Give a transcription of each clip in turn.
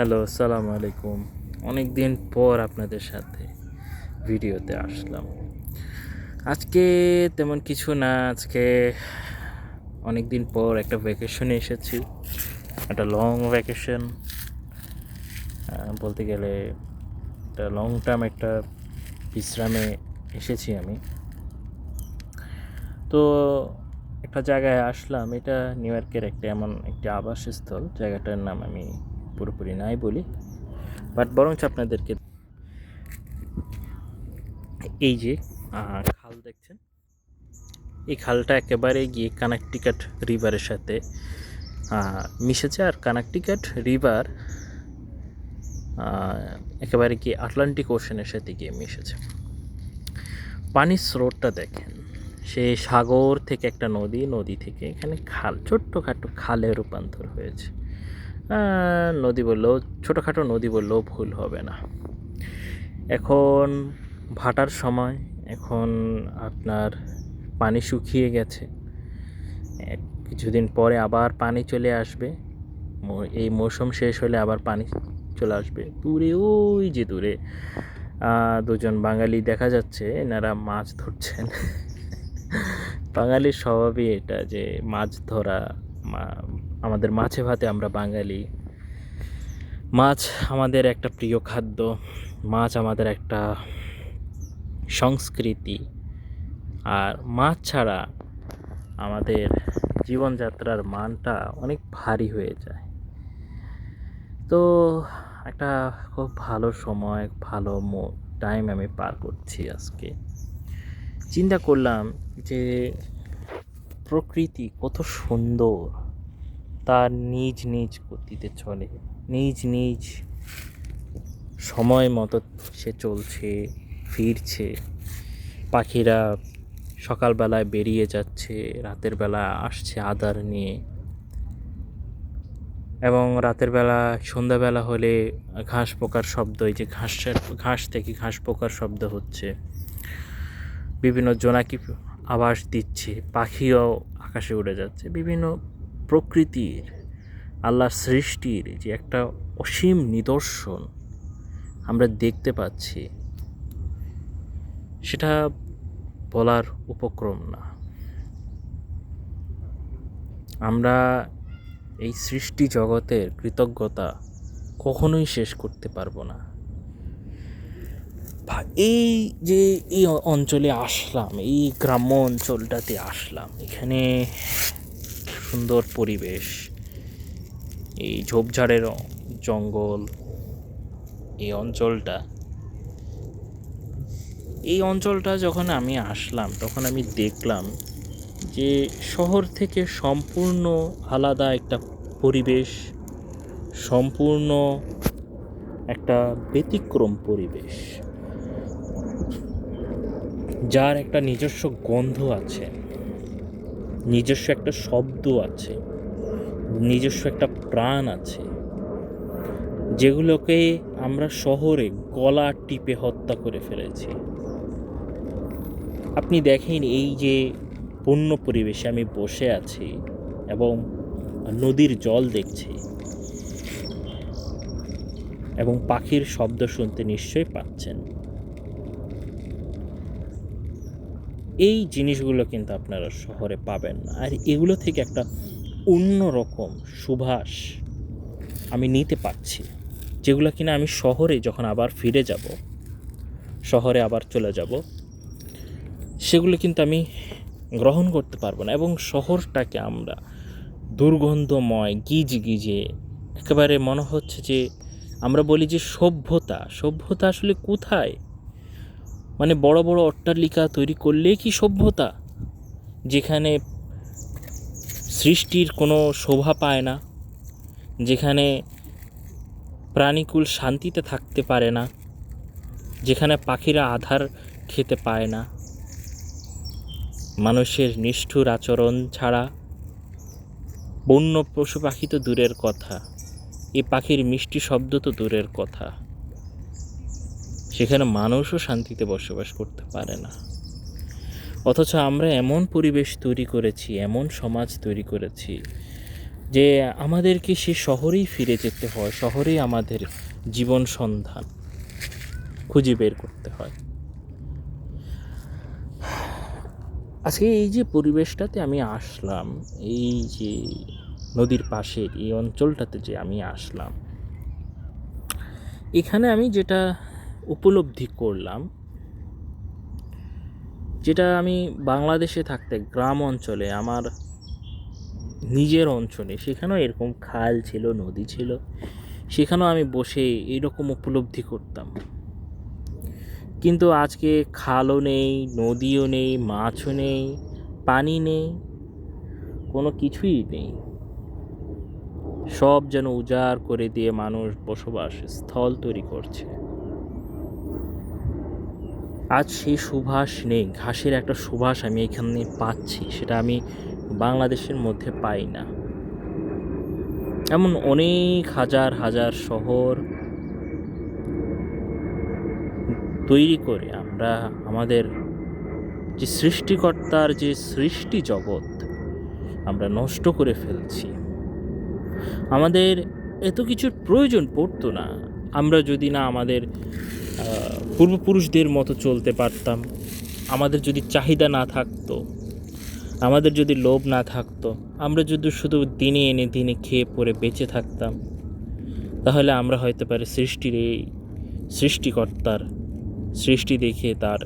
Hello, আসসালামু আলাইকুম। অনেক দিন পর আপনাদের সাথে ভিডিওতে আসলাম। আজকে তেমন কিছু না, আজকে অনেক দিন পর একটা ভ্যাকেশনে এসেছি। একটা লং ভ্যাকেশন বলতে গেলে একটা লং টার্ম একটা বিশ্রামে এসেছি আমি। তো একটা জায়গায় আসলাম, এটা নিউ ইয়র্কের একটা এমন একটি আবাসস্থল। জায়গাটার নাম আমি পুরোপুরি নাই বলি। বাট বরঞ্চ আপনাদেরকে এই যে খাল দেখছেন? এই খালটা একেবারে গিয়ে কানাকটিকাট রিভারের সাথে মিশেছে। আর কানাকটিকাট রিভার একেবারে গিয়ে আটলান্টিক ওশনের সাথে গিয়ে মিশেছে। পানির স্রোতটা দেখেন। সে সাগর থেকে একটা নদী নদী থেকে এখানে খাল, ছোট্টখাটো খালে রূপান্তর হয়েছে। নদী বললেও, ছোটোখাটো নদী বললেও ভুল হবে না। এখন ভাটার সময়, এখন আপনার পানি শুকিয়ে গেছে। কিছুদিন পরে আবার পানি চলে আসবে। এই মৌসুম শেষ হলে আবার পানি চলে আসবে। দূরে, ওই যে দূরে। দুজন বাঙালি দেখা যাচ্ছে, এনারা মাছ ধরছেন। বাঙালির স্বভাবই এটা যে মাছ ধরা আমাদের মাছে ভাতে আমরা বাঙালি। মাছ আমাদের একটা প্রিয় খাদ্য, মাছ আমাদের একটা সংস্কৃতি। আর মাছ ছাড়া আমাদের জীবনযাত্রার মানটা অনেক ভারী হয়ে যায়। তো একটা খুব ভালো সময়, ভালো মো টাইম আমি পার করছি আজকে। চিন্তা করলাম যে প্রকৃতি কত সুন্দর। তার নিজ নিজ গতিতে চলে, নিজ নিজ সময় মতো সে চলছে, ফিরছে। পাখিরা সকালবেলায় বেরিয়ে যাচ্ছে, রাতের বেলা আসছে আদার নিয়ে। এবং রাতের বেলা, সন্ধ্যাবেলা হলে ঘাস পোকার শব্দ, এই যে ঘাসের, ঘাস থেকে ঘাস পোকার শব্দ হচ্ছে। বিভিন্ন জোনাকি আবাস দিচ্ছে, পাখিও আকাশে উড়ে যাচ্ছে। বিভিন্ন প্রকৃতির, আল্লাহর সৃষ্টির যে একটা অসীম নিদর্শন আমরা দেখতে পাচ্ছি, সেটা বলার উপক্রম না। আমরা এই সৃষ্টি জগতের কৃতজ্ঞতা কখনোই শেষ করতে পারব না। এই যে এই অঞ্চলে আসলাম, এই গ্রাম্য অঞ্চলটাতে আসলাম, এখানে সুন্দর পরিবেশ। এই ঝোপঝাড়ের জঙ্গল, এই অঞ্চলটা। এই অঞ্চলটা যখন আমি আসলাম, তখন আমি দেখলাম যে শহর থেকে সম্পূর্ণ আলাদা একটা পরিবেশ, সম্পূর্ণ একটা ব্যতিক্রম পরিবেশ। যার একটা নিজস্ব গন্ধ আছে, নিজস্ব একটা শব্দ আছে, নিজস্ব একটা প্রাণ আছে, যেগুলোকে আমরা শহরে গলা টিপে হত্যা করে ফেলেছি। আপনি দেখেন এই যে পূর্ণ পরিবেশে আমি বসে আছি এবং নদীর জল দেখছি এবং পাখির শব্দ শুনতে নিশ্চয়ই পাচ্ছেন। এই জিনিসগুলো কিন্তু আপনারা শহরে পাবেন না। আর এগুলো থেকে একটা অন্যরকম সুভাষ আমি নিতে পারছি, যেগুলো কিনা আমি শহরে যখন আবার ফিরে যাব, শহরে আবার চলে যাব, সেগুলো কিন্তু আমি গ্রহণ করতে পারব না। এবং শহরটাকে আমরা দুর্গন্ধময় গিজ গিজে একেবারে মনে হচ্ছে যে আমরা বলি যে সভ্যতা। সভ্যতা আসলে কোথায়? মানে বড় বড় অট্টালিকা তৈরি করলেই কি সভ্যতা? যেখানে সৃষ্টির কোনো শোভা পায় না, যেখানে প্রাণীকুল শান্তিতে থাকতে পারে না, যেখানে পাখিরা আধার খেতে পায় না। মানুষের নিষ্ঠুর আচরণ ছাড়া বন্য পশু পাখি তো দূরের কথা, এ পাখির মিষ্টি শব্দ তো দূরের কথা। সেখানে মানুষও শান্তিতে বসবাস করতে পারে না। অথচ আমরা এমন পরিবেশ তৈরি করেছি, এমন সমাজ তৈরি করেছি যে আমাদেরকে সে শহরেই ফিরে যেতে হয়, শহরেই আমাদের জীবন সন্ধান খুঁজে বের করতে হয়। আজকে এই যে পরিবেশটাতে আমি আসলাম, এই যে নদীর পাশের, এই অঞ্চলটাতে যে আমি আসলাম, এখানে আমি যেটা উপলব্ধি করলাম, যেটা আমি বাংলাদেশে থাকতে গ্রাম অঞ্চলে, আমার নিজের অঞ্চলে, সেখানেও এরকম খাল ছিল, নদী ছিল, সেখানেও আমি বসে এরকম উপলব্ধি করতাম। কিন্তু আজকে খালও নেই, নদীও নেই, মাছও নেই, পানি নেই, কোনো কিছুই নেই। সব যেন উজাড় করে দিয়ে মানুষ বসবাস স্থল তৈরি করছে। আজ সেই সুভাষ নেই, ঘাসের একটা সুভাষ আমি এখানে পাচ্ছি, সেটা আমি বাংলাদেশের মধ্যে পাই না। এমন অনেক হাজার হাজার শহর তৈরি করে আমরা আমাদের যে সৃষ্টিকর্তার যে সৃষ্টি জগৎ আমরা নষ্ট করে ফেলছি। আমাদের এত কিছুর প্রয়োজন পড়তো না। আমরা যদি না আমাদের পূর্বপুরুষদের মতো চলতে পারতাম। আমাদের যদি চাহিদা না থাকতো, আমাদের যদি লোভ না থাকতো, আমরা যদি শুধু দিনে এনে দিনে খেয়ে পরে বেঁচে থাকতাম, তাহলে আমরা হয়তো পারে সৃষ্টির এই সৃষ্টিকর্তার সৃষ্টি দেখে তার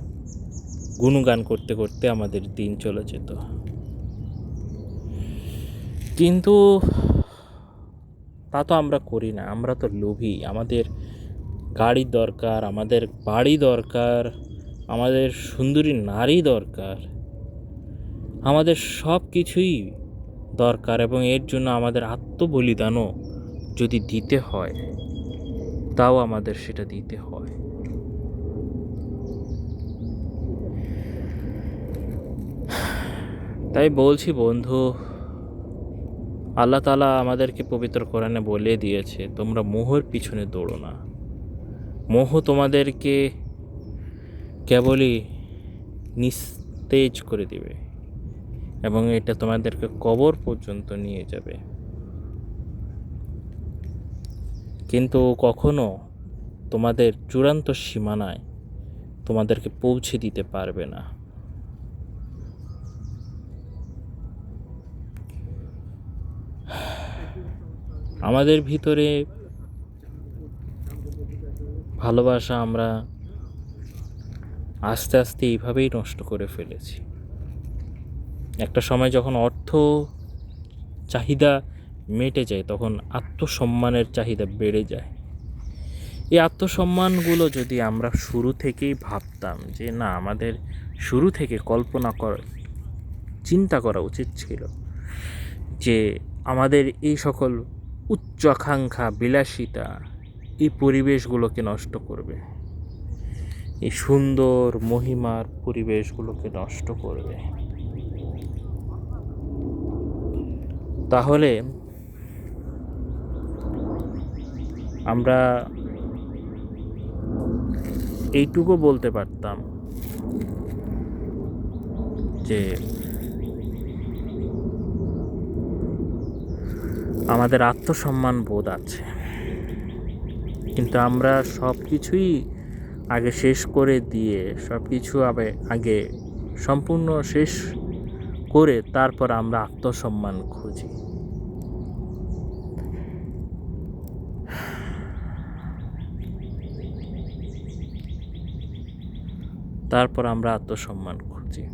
গুণগান করতে করতে আমাদের দিন চলে যেত। কিন্তু তা তো আমরা করি না, আমরা তো লোভী। আমাদের গাড়ি দরকার, আমাদের বাড়ি দরকার, আমাদের সুন্দরী নারী দরকার। আমাদের সব কিছুই দরকার এবং এর জন্য আমাদের আত্মবলিদানও যদি দিতে হয়, তাও আমাদের সেটা দিতে হয়। তাই বলছি বন্ধু, আল্লাহ তালা আমাদেরকে পবিত্র কোরআনে বলে দিয়েছে, তোমরা মোহর পিছনে দৌড়ো না। মোহ তোমাদেরকে কেবলই নিস্তেজ করে দিবে এবং এটা তোমাদেরকে কবর পর্যন্ত নিয়ে যাবে। কিন্তু কখনো তোমাদের চূড়ান্ত সীমানায় তোমাদেরকে পৌঁছে দিতে পারবে না। আমাদের ভিতরে ভালোবাসা আমরা আস্তে আস্তে এইভাবেই নষ্ট করে ফেলেছি। একটা সময় যখন অর্থ চাহিদা মেটে যায়, তখন আত্মসম্মানের চাহিদা বেড়ে যায়। এই আত্মসম্মানগুলো যদি আমরা শুরু থেকেই ভাবতাম যে, না, আমাদের শুরু থেকে কল্পনা করা, চিন্তা করা উচিত ছিল যে, আমাদের এই সকল উচ্চ আকাঙ্ক্ষা বিলাসিতা এই পরিবেশগুলোকে নষ্ট করবে। এই সুন্দর মহিমার পরিবেশগুলোকে নষ্ট করবে। তাহলে আমরা এইটুকু বলতে পারতাম যে আমাদের আত্মসম্মান বোধ আছে। কিন্তু আমরা সব কিছুই আগে শেষ করে দিয়ে, সব কিছু আগে সম্পূর্ণ শেষ করে তারপর আমরা আত্মসম্মান খুঁজি। তারপর আমরা আত্মসম্মান খুঁজি।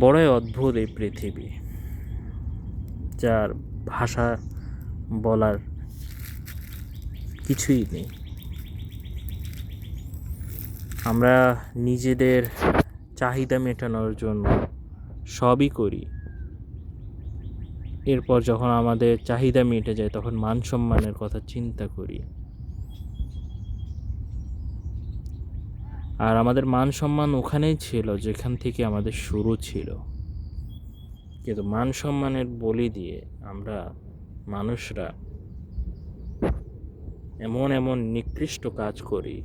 বড়ই অদ্ভুত এই পৃথিবী, যার ভাষা বলার কিছুই নেই। আমরা নিজেদের চাহিদা মেটানোর জন্য সবই করি। এরপর যখন আমাদের চাহিদা মিটে যায়, তখন মান সম্মানের কথা চিন্তা করি। আর আমাদের মান সম্মান ওখানেই ছিল, যেখান থেকে আমাদের শুরু ছিল। কিন্তু মান সম্মানের বলি দিয়ে আমরা মানুষরা এমন এমন নিকৃষ্ট কাজ করি,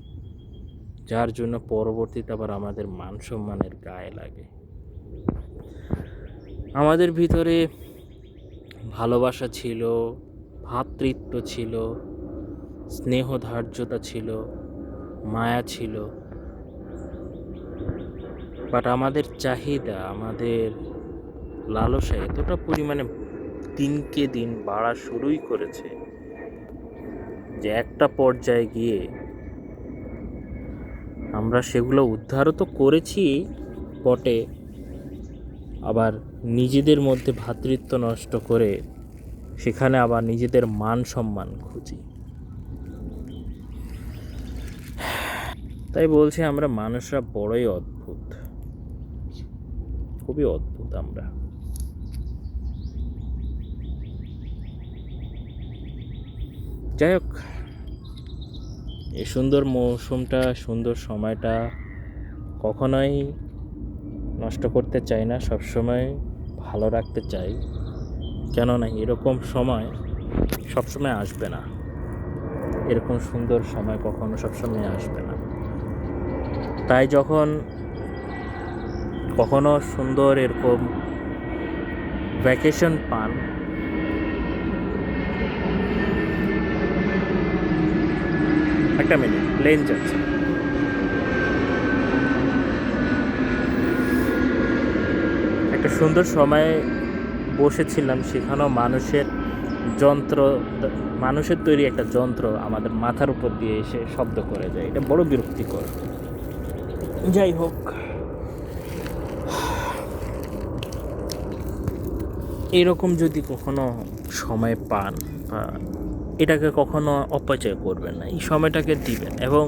যার জন্য পরবর্তীতে আবার আমাদের মান সম্মানের গায়ে লাগে। আমাদের ভিতরে ভালোবাসা ছিল ভ্রাতৃত্ব ছিল, স্নেহ ধার্যতা ছিল, মায়া ছিল। বাট আমাদের চাহিদা, আমাদের লালসা এতটা পরিমাণে দিনকে দিন বাড়া শুরুই করেছে যে একটা পর্যায়ে গিয়ে আমরা সেগুলো উদ্ধারও তো করেছি, বটে। আবার নিজেদের মধ্যে ভ্রাতৃত্ব নষ্ট করে সেখানে আবার নিজেদের মান সম্মান খুঁজি। তাই বলছি আমরা মানুষরা বড়ই অদ্ভুত। খুবই অদ্ভুত আমরা। যাই হোক, এই সুন্দর মৌসুমটা, সুন্দর সময়টা কখনোই নষ্ট করতে চাই না, সবসময় ভালো রাখতে চাই। কেননা এরকম সময় সবসময় আসবে না। এরকম সুন্দর সময় কখনো সবসময় আসবে না। তাই যখন কখনো সুন্দর এরকম ভ্যাকেশন পান? একটা মিনিট প্লেন যাচ্ছে। একটা সুন্দর সময়ে বসেছিলাম, সেখানেও মানুষের যন্ত্র, মানুষের তৈরি একটা যন্ত্র আমাদের মাথার উপর দিয়ে এসে শব্দ করে যায়। এটা বড় বিরক্তিকর। যাই হোক। এরকম যদি কখনো সময় পান এটাকে কখনো অপচয় করবেন না, এই সময়টাকে দিবেন এবং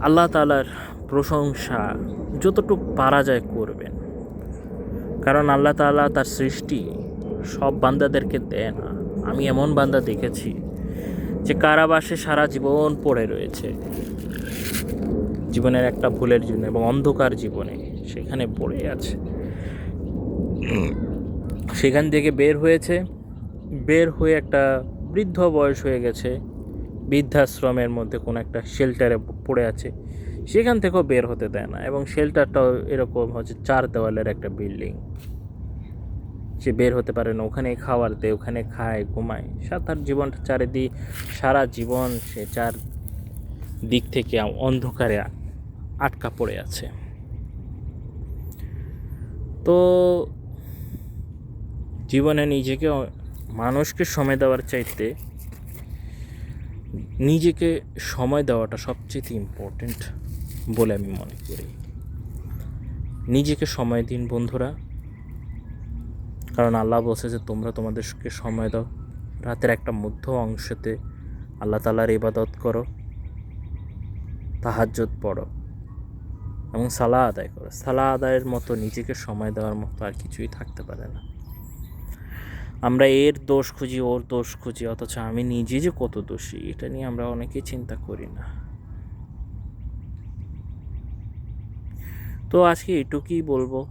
আল্লাহ তালার প্রশংসা যতটুকু পারা যায় করবেন। কারণ আল্লাহ তাআলা তার সৃষ্টি সব বান্দাদেরকে দেয় না। আমি এমন বান্দা দেখেছি যে কারাবাসে সারা জীবন পড়ে রয়েছে। জীবনের একটা ভুলের জন্য এবং অন্ধকার জীবনে সেখানে পড়ে আছে। সেখান থেকে বের হয়েছে। বের হয়ে একটা বৃদ্ধ বয়স হয়ে গেছে। বৃদ্ধাশ্রমের মধ্যে কোনো একটা শেল্টারে পড়ে আছে। সেখান থেকেও বের হতে দেয় না এবং শেল্টারটাও এরকম হচ্ছে চার দেওয়ালের একটা বিল্ডিং সে বের হতে পারে না। ওখানে খাবার দেয়, ওখানে খায়, ঘুমায়। সা তার জীবনটা চারিদিক, সারা জীবন সে চার দিক থেকে অন্ধকারে আটকা পড়ে আছে। তো জীবনে নিজেকে মানুষকে সময় দেওয়ার চাইতে নিজেকে সময় দেওয়াটা সবচেয়ে ইম্পর্ট্যান্ট বলে আমি মনে করি। নিজেকে সময় দিন বন্ধুরা। কারণ আল্লাহ বলছে যে, তোমরা তোমাদেরকে সময় দাও। রাতের একটা মধ্য অংশতে আল্লাহ তালার ইবাদত করো তাহাজ্জত পড়ো এবং সালা আদায় করো। সালা আদায়ের মতো নিজেকে সময় দেওয়ার মতো আর কিছুই থাকতে পারে না। আমরা এর দোষ খুঁজি, ওর দোষ খুঁজি, অথচ আমি নিজে যে কত দোষী, এটা নিয়ে আমরা অনেকেই চিন্তা করি না। তো আজকে এটুকুই বলব।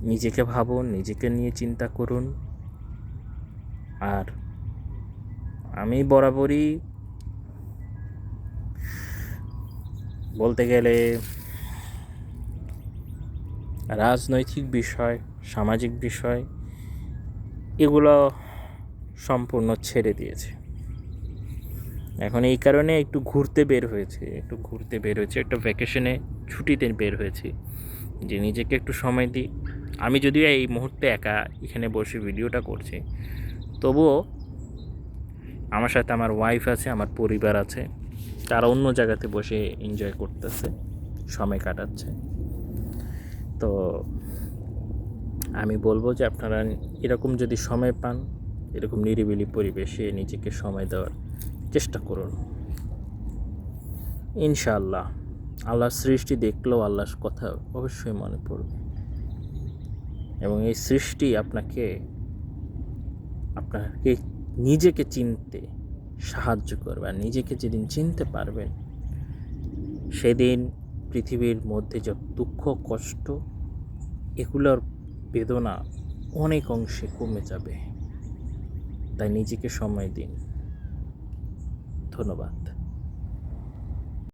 নিজেকে ভাবুন, নিজেকে নিয়ে চিন্তা করুন। আর আমি বরাবরই বলতে গেলে রাজনৈতিক বিষয়, সামাজিক বিষয় এগুলো সম্পূর্ণ ছেড়ে দিয়েছে। এখন এই কারণে একটু ঘুরতে বের হয়েছে, একটু ঘুরতে বের হয়েছে, একটা ভ্যাকেশনে ছুটিতে বের হয়েছি যে নিজেকে একটু সময় দিই। আমি যদিও এই মুহূর্তে একা এখানে বসে ভিডিওটা করছি, তবুও আমার সাথে আমার ওয়াইফ আছে, আমার পরিবার আছে, তারা অন্য জায়গাতে বসে এনজয় করতেছে, সময় কাটাচ্ছে। তো আমি বলব যে আপনারা এরকম যদি সময় পান, এরকম নিরিবিলি পরিবেশে নিজেকে সময় দেওয়ার চেষ্টা করুন। ইনশাআল্লাহ, আল্লাহর সৃষ্টি দেখলেও আল্লাহর কথা অবশ্যই মনে পড়বে। এবং এই সৃষ্টি আপনাকে আপনাকে নিজেকে চিনতে সাহায্য করবে। আর নিজেকে যেদিন চিনতে পারবেন, সেদিন পৃথিবীর মধ্যে যে দুঃখ, কষ্ট, এগুলোর বেদনা অনেক অংশে কমে যাবে। তাই নিজেকে সময় দিন। ধন্যবাদ।